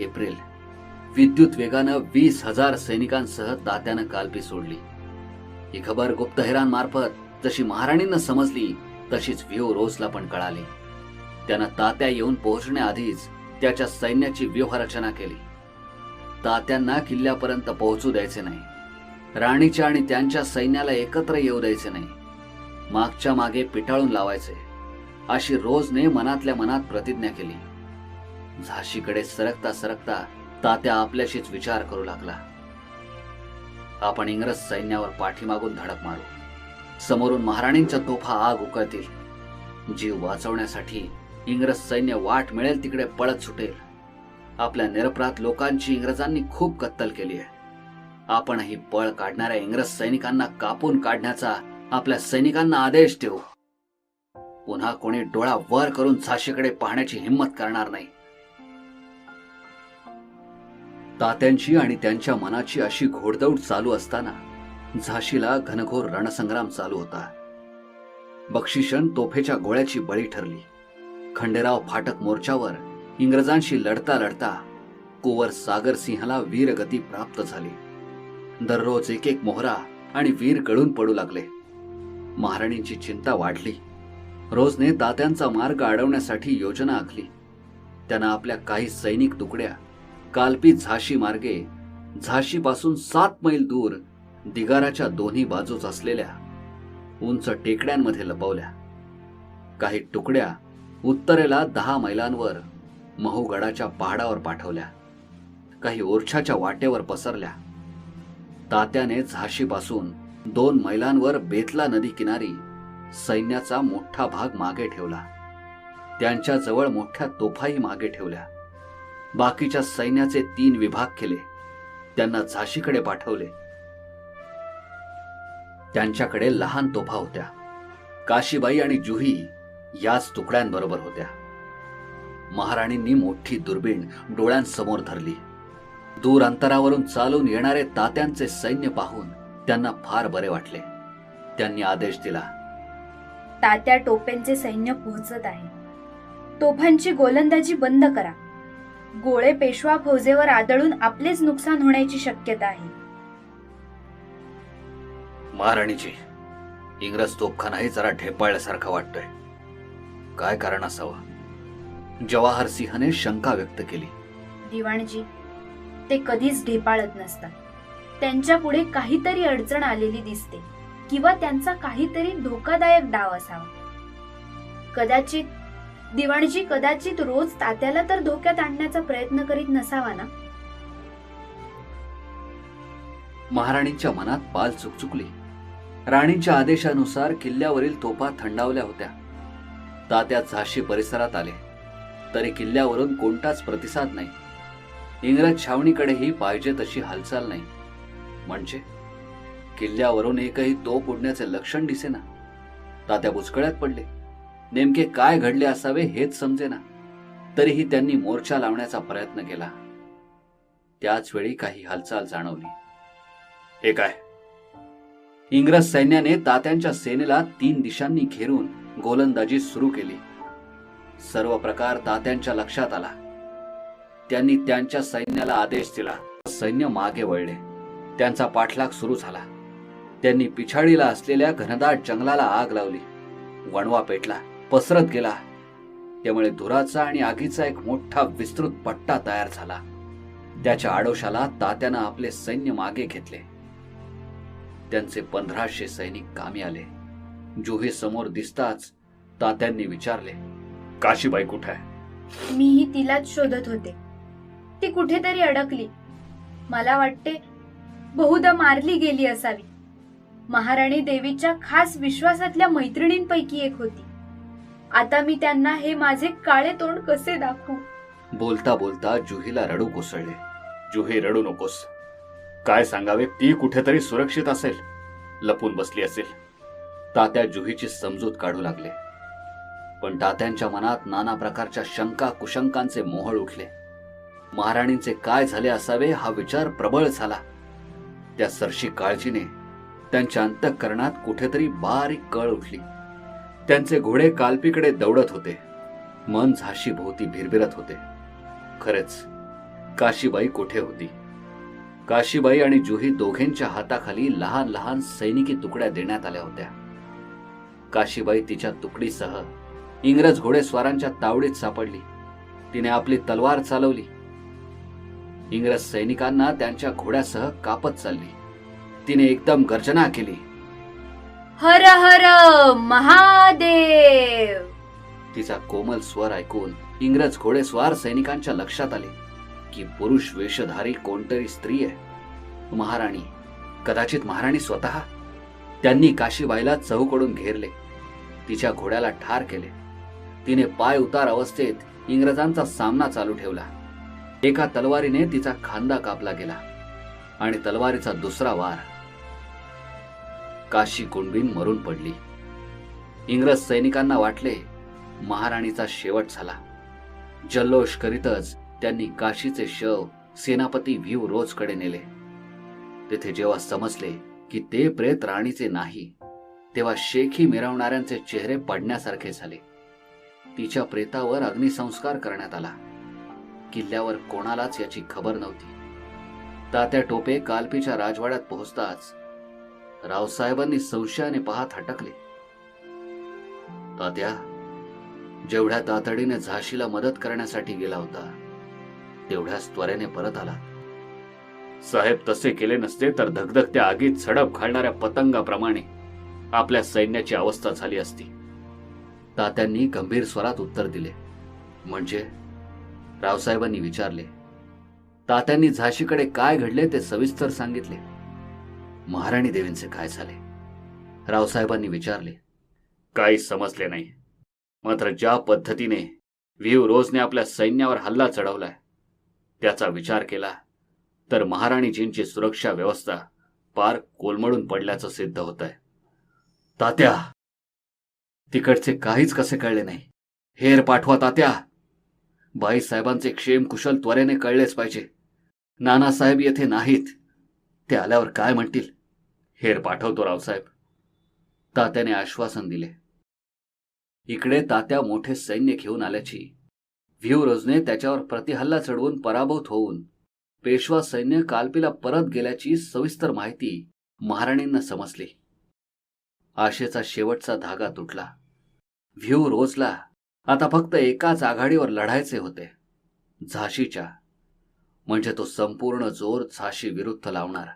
April. विद्युत वेगानं वीस हजार सैनिकांसह तात्यानं कालपी सोडली. ही खबर गुप्तहेरांमार्फत जशी महाराणींना समजली तशीच व्यू रोजला पण कळाली. त्यानं तात्या येऊन पोहोचण्याआधीच त्याच्या सैन्याची व्यूहरचना केली. तात्यांना किल्ल्यापर्यंत पोहोचू द्यायचे नाही. राणीच्या आणि त्यांच्या सैन्याला एकत्र येऊ द्यायचे नाही. मागच्या मागे पिटाळून लावायचे. अशी रोजने मनातल्या मनात प्रतिज्ञा केली. झाशीकडे सरकता सरकता तात्या आपल्याशीच विचार करू लागला. आपण इंग्रज सैन्यावर पाठीमागून धडक मारू. समोरून महाराणींच्या तोफा आग उकळतील. जीव वाचवण्यासाठी इंग्रज सैन्य वाट मिळेल तिकडे पळत सुटेल. आपल्या निरपराध लोकांची इंग्रजांनी खूप कत्तल केली आहे. आपणही पळ काढणाऱ्या इंग्रज सैनिकांना कापून काढण्याचा आपल्या सैनिकांना आदेश देऊ. पुन्हा कोणी डोळा वर करून झाशीकडे पाहण्याची हिंमत करणार नाही. तात्यांची आणि त्यांच्या मनाची अशी घोडदौड चालू असताना झाशीला घनघोर रणसंग्राम चालू होता. बक्षिशन तोफेच्या गोळ्याची बळी ठरली. खंडेराव फाटक मोर्चावर इंग्रजांशी लढता लढता कुवर सागर सिंहाला वीरगती प्राप्त झाली. दररोज एक एक मोहरा आणि वीर गळून पडू लागले. महाराणींची चिंता वाढली. रोजने तात्यांचा मार्ग अडवण्यासाठी योजना आखली. त्यांना आपल्या काही सैनिक तुकड्या कालपी झाशी मार्गे झाशीपासून सात मैल दूर दिगाराच्या दोन्ही बाजूच असलेल्या उंच टेकड्यांमध्ये लपवल्या. काही तुकड्या उत्तरेला दहा मैलांवर महूगडाच्या पहाडावर पाठवल्या. काही ओरछाच्या वाटेवर पसरल्या. तात्याने झाशीपासून दोन मैलांवर बेतला नदी किनारी सैन्याचा मोठा भाग मागे ठेवला. त्यांच्या जवळ मोठ्या तोफाही मागे ठेवल्या. बाकीच्या सैन्याचे तीन विभाग केले. त्यांना झाशीकडे पाठवले. त्यांच्याकडे लहान तोफा होत्या. काशीबाई आणि जुही याच तुकड्यांबरोबर होत्या. महाराणींनी मोठी दुर्बीण डोळ्यांसमोर धरली. दूर अंतरावरून चालून येणारे तात्यांचे सैन्य पाहून त्यांना फार बरे वाटले. त्यांनी आदेश दिला. तात्या टोपेंचे सैन्य पोहोचत आहे. तोफांची गोलंदाजी बंद करा. गोळे पेशवा फौजेवर आदळून आपलेच नुकसान होण्याची शक्यता आहे. महाराणीची इंग्रज तोफखानाही जरा ढेपाळल्यासारखा वाटतोय. काय कारण असावं? जवाहर सिंहने शंका व्यक्त केली. दिवाणजी ते कधीच ढेपाळत नसतात. त्यांच्या पुढे काहीतरी अडचण आलेली दिसते किंवा त्यांचा काहीतरी धोकादायक डाव असावा. कदाचित दिवाणजी कदाचित रोज तात्याला तर धोक्यात आणण्याचा प्रयत्न करीत नसावा ना? महाराणींच्या मनात पाल चुकचुकली. राणींच्या आदेशानुसार किल्ल्यावरील तोफा थंडावल्या होत्या. तात्या झाशी परिसरात आले. तरी किल्ल्यावरून कोणताच प्रतिसाद नाही. इंग्रज छावणीकडेही पाहिजे तशी हालचाल नाही. म्हणजे? किल्ल्यावरून एकही तोफ उडण्याचे लक्षण दिसेना. तात्या बुचकळ्यात पडले. नेमके काय घडले असावे हेच समजेना. तरीही त्यांनी मोर्चा लावण्याचा प्रयत्न केला. त्याच वेळी काही हालचाल जाणवली. हे काय? इंग्रज सैन्याने तात्यांच्या सेनेला तीन दिशांनी घेरून गोलंदाजी सुरू केली. सर्व प्रकार तात्यांच्या लक्षात आला. त्यांनी त्यांच्या सैन्याला आदेश दिला. सैन्य मागे वळले. त्यांचा पाठलाग सुरू झाला. त्यांनी पिछाडीला असलेल्या घनदाट जंगलाला आग लावली. वणवा पेटला. पसरत गेला. त्यामुळे धुराचा आणि आगीचा एक मोठा विस्तृत पट्टा तयार झाला. त्याच्या आडोशाला तात्यानं आपले सैन्य मागे घेतले. त्यांचे पंधराशे सैनिक कामी आले. जुहे समोर दिसताच तात्यांनी विचारले काशीबाई कुठे आहे? मीही तिलाच शोधत होते. ती कुठेतरी अडकली. मला वाटते बहुदा मारली गेली असावी. महाराणी देवीच्या खास विश्वासातल्या मैत्रिणींपैकी एक होती. आता मी त्यांना हे माझे काळे तोंड कसे दाखवू? बोलता बोलता जुहीला रडू कोसळले. जुही रडू नकोस. काय सांगावे ती कुठेतरी सुरक्षित असेल. लपून बसली असेल. तात्या जुहीची समजूत काढू लागले. पण तात्यांच्या मनात नाना प्रकारच्या शंका कुशंकांचे मोहळ उठले. महाराणींचे काय झाले असावे हा विचार प्रबळ झाला. त्या सरशी काळजीने त्यांच्या अंतःकरणात कुठेतरी बारीक कळ उठली. त्यांचे घोडे कालपीकडे दौडत होते. मन झाशी भोवती भिरभिरत होते. खरेच काशीबाई कुठे होती? काशीबाई आणि जुही दोघेंच्या हाताखाली लहान लहान सैनिकी तुकड्या देण्यात आल्या होत्या. काशीबाई तिच्या तुकडीसह इंग्रज घोडेस्वारांच्या तावडीत सापडली. तिने आपली तलवार चालवली. इंग्रज सैनिकांना त्यांच्या घोड्यासह कापत चालली. तिने एकदम गर्जना केली. हर हर महादेव. तिचा कोमल स्वर ऐकून इंग्रज घोडेस्वार सैनिकांच्या लक्षात आले की पुरुष वेशधारी कोणतरी स्त्री आहे. महाराणी कदाचित महाराणी स्वतः? त्यांनी काशीबाईला चहूकडून घेरले. तिच्या घोड्याला ठार केले. तिने पाय उतार अवस्थेत इंग्रजांचा सामना चालू ठेवला. एका तलवारीने तिचा खांदा कापला गेला आणि तलवारीचा दुसरा वार काशी कुणबीन मरून पडली. इंग्रज सैनिकांना वाटले महाराणीचा शेवट झाला. जल्लोष करीतच त्यांनी काशीचे शव सेनापती व्ह्यू रोजकडे नेले. तेथे जेव्हा समजले की ते प्रेत राणीचे नाही तेव्हा शेखी मिरवणाऱ्यांचे चेहरे पडण्यासारखे झाले. तिच्या प्रेतावर अग्निसंस्कार करण्यात आला. किल्ल्यावर कोणालाच याची खबर नव्हती. तात्या टोपे कालपीच्या राजवाड्यात पोहोचताच रावसाहेबांनी संशयाने पाहत हटकले. तात्या जेवढ्या तातडीने झाशीला मदत करण्यासाठी गेला होता तेवढ्याच त्वरेने परत आला. साहेब तसे केले नसते तर धगधगत्या आगीत झडप घालणाऱ्या पतंगाप्रमाणे आपल्या सैन्याची अवस्था झाली असती. तात्यांनी गंभीर स्वरात उत्तर दिले. म्हणजे? रावसाहेबांनी विचारले. तात्यांनी झाशीकडे काय घडले ते सविस्तर सांगितले. महाराणी देवींचे काय झाले? रावसाहेबांनी विचारले काही समजले नाही. मात्र ज्या पद्धतीने व्ह्यू रोजने आपल्या सैन्यावर हल्ला चढवलाय त्याचा विचार केला तर महाराणीजींची सुरक्षा व्यवस्था पार कोलमडून पडल्याचं सिद्ध होत आहे तात्या तिकडचे काहीच कसे कळले नाही. हेर पाठवा तात्या. बाईसाहेबांचे क्षेम कुशल त्वरेने कळलेच पाहिजे. नानासाहेब येथे नाहीत. ते आल्यावर काय म्हणतील? हेर पाठवतो रावसाहेब. तात्याने आश्वासन दिले. इकडे तात्या मोठे सैन्य घेऊन आल्याची व्ह्यूरोजने त्याच्यावर प्रतिहल्ला चढवून पराभूत होऊन पेशवा सैन्य कालपीला परत गेल्याची सविस्तर माहिती महाराणींना समजली. आशेचा शेवटचा धागा तुटला. व्ह्यू रोजला आता फक्त एकाच आघाडीवर लढायचे होते. झाशीच्या. म्हणजे तो संपूर्ण जोर झाशी विरुद्ध लावणार.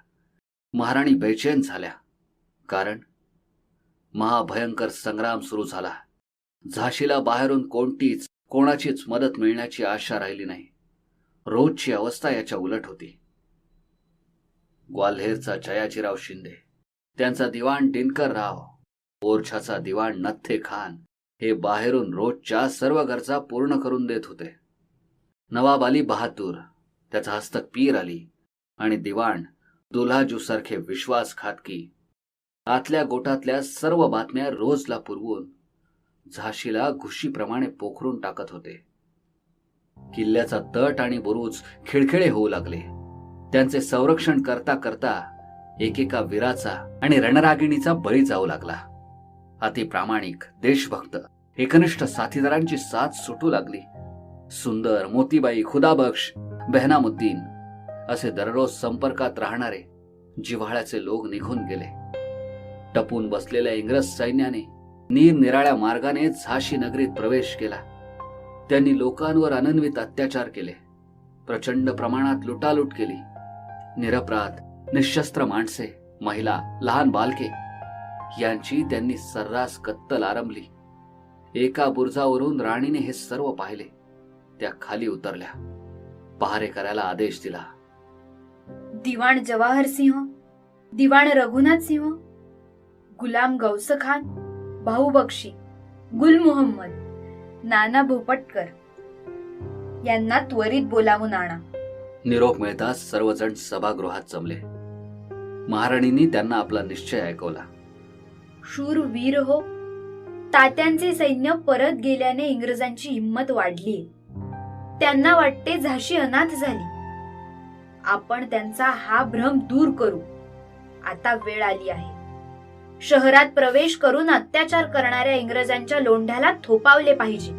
महाराणी बेचैन झाल्या. कारण महाभयंकर संग्राम सुरू झाला. झाशीला बाहेरून कोणतीच कोणाचीच मदत मिळण्याची आशा राहिली नाही. रोजची अवस्था याच्या उलट होती. ग्वाल्हेरचा जयाजीराव शिंदे त्यांचा दिवाण दिनकर राव ओरछाचा दिवाण नथ्थे खान हे बाहेरून रोजच्या सर्व गरजा पूर्ण करून देत होते. नवाब अली बहादूर त्याचा हस्तक पीर आली आणि दिवाण दुल्हाजू सारखे विश्वासघातकी आतल्या गोटातल्या सर्व बातम्या रोजला पुरवून झाशीला घुशीप्रमाणे पोखरून टाकत होते. किल्ल्याचा तट आणि बुरुज खिळखिळे होऊ लागले. त्यांचे संरक्षण करता करता एकेका वीराचा आणि रणरागिणीचा बळी जाऊ लागला. अति प्रामाणिक देशभक्त एकनिष्ठ साथीदारांची साथ सुटू लागली. सुंदर मोतीबाई खुदाबक्ष बेहनामुद्दीन असे दररोज संपर्कात राहणारे जिव्हाळ्याचे लोक निघून गेले. टपून बसलेल्या इंग्रज सैन्याने निरनिराळ्या मार्गाने झाशी नगरीत प्रवेश केला. त्यांनी लोकांवर अनन्वित अत्याचार केले. प्रचंड प्रमाणात लुटालूट केली. निरपराध निशस्त्र माणसे महिला लहान बालके यांची त्यांनी सर्रास कत्तल आरंभली. एका बुर्जावरून राणीने हे सर्व पाहिले. त्या खाली उतरल्या. पहारे करायला आदेश दिला. दिवाण जवाहर सिंह दिवाण रघुनाथ सिंह गुलाम गौस खान भाऊ बक्षी गुल मोहम्मद नाना भोपटकर यांना त्वरित बोलावून आणा. निरोप मिळताच सर्वजण सभागृहात जमले. महाराणींनी त्यांना आपला निश्चय ऐकवला. शूर वीर हो. तात्यांचे सैन्य परत गेल्याने इंग्रजांची हिंमत वाढली. त्यांना वाटते झाशी अनाथ झाली. आपण त्यांचा हा भ्रम दूर करू. आता वेळ आली आहे. शहरात प्रवेश करून अत्याचार करणाऱ्या इंग्रजांच्या लोंढ्याला थोपावले पाहिजे.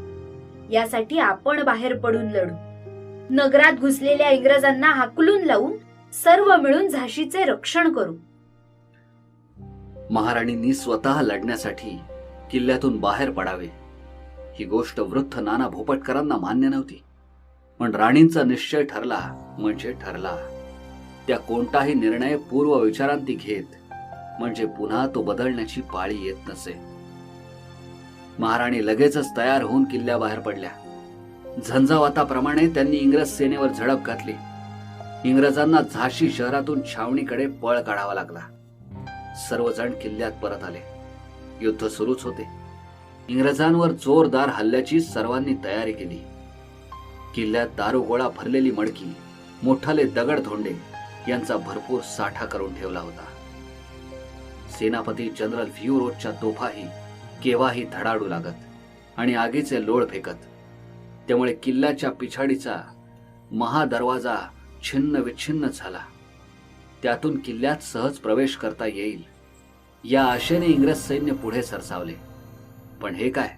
यासाठी आपण बाहेर पडून लढू. नगरात घुसलेल्या इंग्रजांना हाकलून लावून सर्व मिळून झाशीचे रक्षण करू. महाराणींनी स्वतः लढण्यासाठी किल्ल्यातून बाहेर पडावे. ही गोष्ट वृद्ध नाना भोपटकरांना मान्य नव्हती. पण राणींचा निश्चय ठरला म्हणजे ठरला. त्या कोणताही निर्णय पूर्व विचारांती घेत म्हणजे पुन्हा तो बदलण्याची पाळी येत नसे. महाराणी लगेचच तयार होऊन किल्ल्याबाहेर पडल्या. झंझावाताप्रमाणे त्यांनी इंग्रज सेनेवर झडप घातली. इंग्रजांना झाशी शहरातून छावणीकडे पळ काढावा लागला. सर्वजण किल्ल्यात परत आले. युद्ध सुरूच होते. इंग्रजांवर जोरदार हल्ल्याची सर्वांनी तयारी केली. किल्ल्यात दारुगोळा भरलेली मडकी मोठाले दगड धोंडे यांचा भरपूर साठा करून ठेवला होता. सेनापती जनरल व्ह्यू रोजच्या तोफाही केव्हाही धडाडू लागत आणि आगीचे लोळ फेकत. त्यामुळे किल्ल्याच्या पिछाडीचा महादरवाजा छिन्न विच्छिन्न झाला. त्यातून किल्ल्यात सहज प्रवेश करता येईल या आशेने इंग्रज सैन्य पुढे सरसावले. पण हे काय?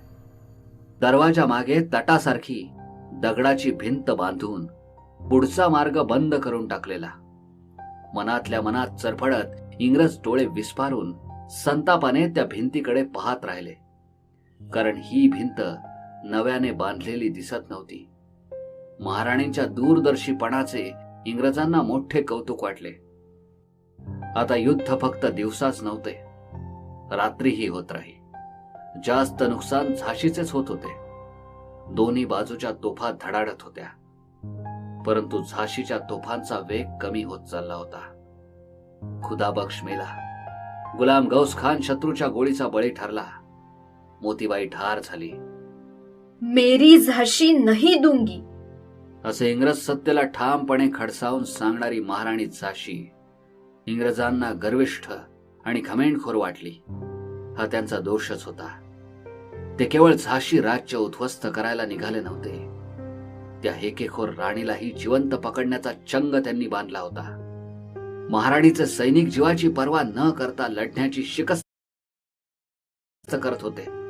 दरवाजा मागे तटासारखी दगडाची भिंत बांधून पुढचा मार्ग बंद करून टाकलेला. मनातल्या मनात चरफडत इंग्रज डोळे विस्फारून संतापाने त्या भिंतीकडे पाहत राहिले. कारण ही भिंत नव्याने बांधलेली दिसत नव्हती. महाराणींच्या दूरदर्शीपणाचे इंग्रजांना मोठे कौतुक वाटले. आता युद्ध फक्त दिवसाच नव्हते. रात्रीही होत राही. जास्त नुकसान झाशीचेच होत होते. दोन्ही बाजूच्या तोफा धडाडत होत्या. परंतु झाशीच्या तोफांचा वेग कमी होत चालला होता. खुदाबख्श मेला. गुलाम गौस खान शत्रूच्या गोळीचा बळी ठरला. मोतीबाई ठार झाली. मेरी झाशी नाही दुंगी. असे इंग्रज सत्तेला ठामपणे खडसावून सांगणारी महाराणी झाशी इंग्रजांना गर्विष्ठ आणि घमेंडखोर वाटली. हा त्यांचा दोषच होता. ते केवळ झाशी राज्य उद्ध्वस्त करायला निघाले नव्हते. त्या हेकेखोर राणीलाही जिवंत पकडण्याचा चंग त्यांनी बांधला होता. महाराणीचे सैनिक जीवाची पर्वा न करता लढण्याची शिकस्त करत होते.